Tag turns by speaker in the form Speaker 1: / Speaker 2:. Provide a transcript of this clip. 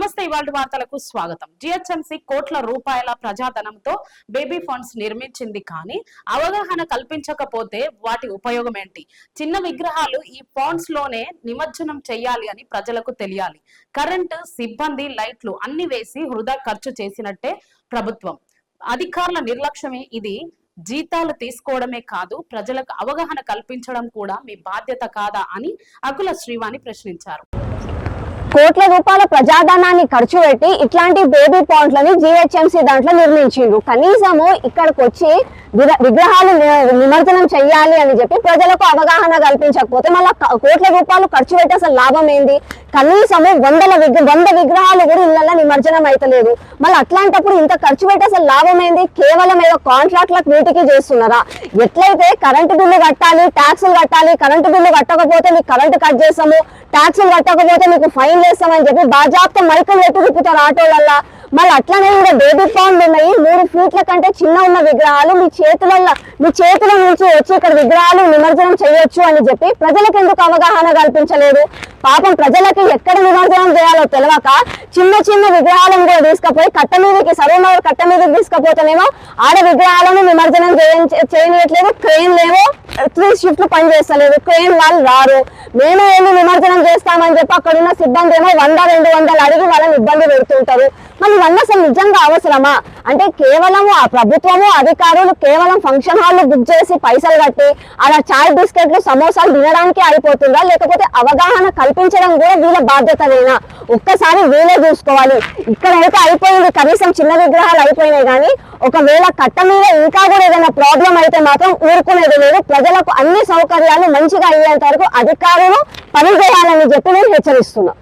Speaker 1: ఇవాళ వార్తలకు స్వాగతం. జిహెచ్ఎంసీ కోట్ల రూపాయల ప్రజాధనంతో బేబీ ఫండ్స్ నిర్మించింది కానీ అవగాహన కల్పించకపోతే వాటి ఉపయోగం ఏంటి? చిన్న విగ్రహాలు ఈ ఫండ్స్లోనే నిమజ్జనం చేయాలి అని ప్రజలకు తెలియాలి. కరెంటు సిబ్బంది లైట్లు అన్ని వేసి వృధా ఖర్చు చేసినట్టే ప్రభుత్వం. అధికారుల నిర్లక్ష్యమే ఇది. జీతాలు తీసుకోవడమే కాదు ప్రజలకు అవగాహన కల్పించడం కూడా మీ బాధ్యత కాదా అని అకుల శ్రీవాణి ప్రశ్నించారు.
Speaker 2: కోట్ల రూపాయల ప్రజాధనాన్ని ఖర్చు పెట్టి ఇట్లాంటి బేబీ పాయింట్లని జిహెచ్ఎంసీ దాంట్లో నిర్మించిండ్రు. కనీసము ఇక్కడికి వచ్చి విగ్రహాలు నిమజ్జనం చెయ్యాలి అని చెప్పి ప్రజలకు అవగాహన కల్పించకపోతే మళ్ళీ కోట్ల రూపాయలు ఖర్చు పెట్టి అసలు లాభం ఏంది? కనీసము వందల వంద విగ్రహాలు కూడా ఇళ్ళల్లో నిమజ్జనం అయితలేదు. మళ్ళీ అట్లాంటప్పుడు ఇంత ఖర్చు పెట్టి అసలు లాభం ఏంది? కేవలం ఏదో కాంట్రాక్ట్లకు వీటికి చేస్తున్నారా? ఎట్లయితే కరెంటు బిల్లు కట్టాలి ట్యాక్సులు కట్టాలి కరెంటు బిల్లు కట్టకపోతే మీకు కరెంటు కట్ చేస్తాము ట్యాక్సులు కట్టకపోతే మీకు ఫైన్ వేస్తామని చెప్పి బాజాప్త మైకులు పెట్టి తిప్పుతారు ఆటోలల్లా. మళ్ళీ అట్లనే కూడా బేబీ ఫామ్ ఉన్నాయి. మూడు ఫీట్ల కంటే చిన్న ఉన్న విగ్రహాలు మీ చేతులల్లో మీ చేతుల నుంచి వచ్చి ఇక్కడ విగ్రహాలు నిమజ్జనం చేయొచ్చు అని చెప్పి ప్రజలకు ఎందుకు అవగాహన కల్పించలేదు? పాపం ప్రజలకి ఎక్కడ నిమజ్జనం చేయాలో తెలియక చిన్న చిన్న విగ్రహాలను కూడా తీసుకుపోయి కట్ట మీదకి సర్వనగర్ కట్ట మీదకి తీసుకుపోతేనేమో ఆడ విగ్రహాలను నిమజ్జనం చేయ- చేయనియట్లేదు. లేవో. త్రీ షిఫ్ట్లు పనిచేస్తలేదు. క్రెయిన్ వాళ్ళు రారు. మేము వెళ్ళి నిమజ్జనం అని చెప్పి అక్కడ ఉన్న సిబ్బంది ఏమో వంద రెండు వందలు అడిగి వాళ్ళని ఇబ్బంది పెడుతుంటారు మరి ఇవన్నీ అసలు నిజంగా అవసరమా? అంటే కేవలం ఆ ప్రభుత్వము అధికారులు కేవలం ఫంక్షన్ హాల్ బుక్ చేసి పైసలు కట్టి అలా చాయ్ బిస్కెట్లు సమోసాలు తినడానికి అయిపోతుందా? లేకపోతే అవగాహన కల్పించడం కూడా వీళ్ళ బాధ్యతనేనా ఒక్కసారి వీళ్ళే చూసుకోవాలి. ఇక్కడైతే అయిపోయింది కనీసం చిన్న విగ్రహాలు అయిపోయినాయి కానీ ఒకవేళ కట్ట మీద ఇంకా కూడా ఏదైనా ప్రాబ్లం అయితే మాత్రం ఊరుకునేది లేదు. ప్రజలకు అన్ని సౌకర్యాలు మంచిగా అయ్యేంత వరకు అధికారులు పనిచేయాలని చెప్పి నేను హెచ్చరిస్తున్నా.